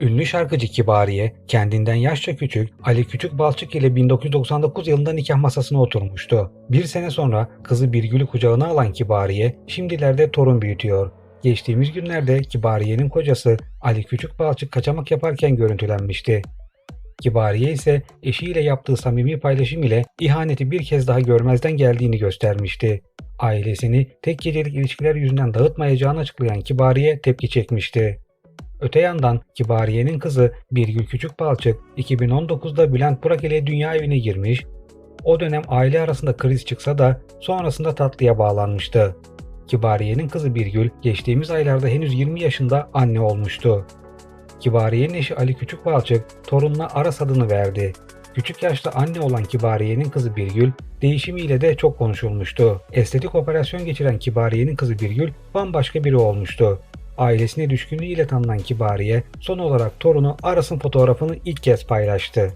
Ünlü şarkıcı Kibariye, kendinden yaşça küçük Ali Küçük Balçık ile 1999 yılında nikah masasına oturmuştu. Bir sene sonra kızı Birgül'ü kucağına alan Kibariye, şimdilerde torun büyütüyor. Geçtiğimiz günlerde Kibariye'nin kocası Ali Küçük Balçık kaçamak yaparken görüntülenmişti. Kibariye ise eşiyle yaptığı samimi paylaşım ile ihaneti bir kez daha görmezden geldiğini göstermişti. Ailesini tek gecelik ilişkiler yüzünden dağıtmayacağını açıklayan Kibariye tepki çekmişti. Öte yandan Kibariye'nin kızı Birgül Küçük Balçık 2019'da Bülent Burak ile dünya evine girmiş, o dönem aile arasında kriz çıksa da sonrasında tatlıya bağlanmıştı. Kibariye'nin kızı Birgül geçtiğimiz aylarda henüz 20 yaşında anne olmuştu. Kibariye'nin eşi Ali Küçük Balçık torununa Aras adını verdi. Küçük yaşta anne olan Kibariye'nin kızı Birgül değişimiyle de çok konuşulmuştu. Estetik operasyon geçiren Kibariye'nin kızı Birgül bambaşka biri olmuştu. Ailesine düşkünlüğüyle tanınan Kibariye son olarak torunu Aras'ın fotoğrafını ilk kez paylaştı.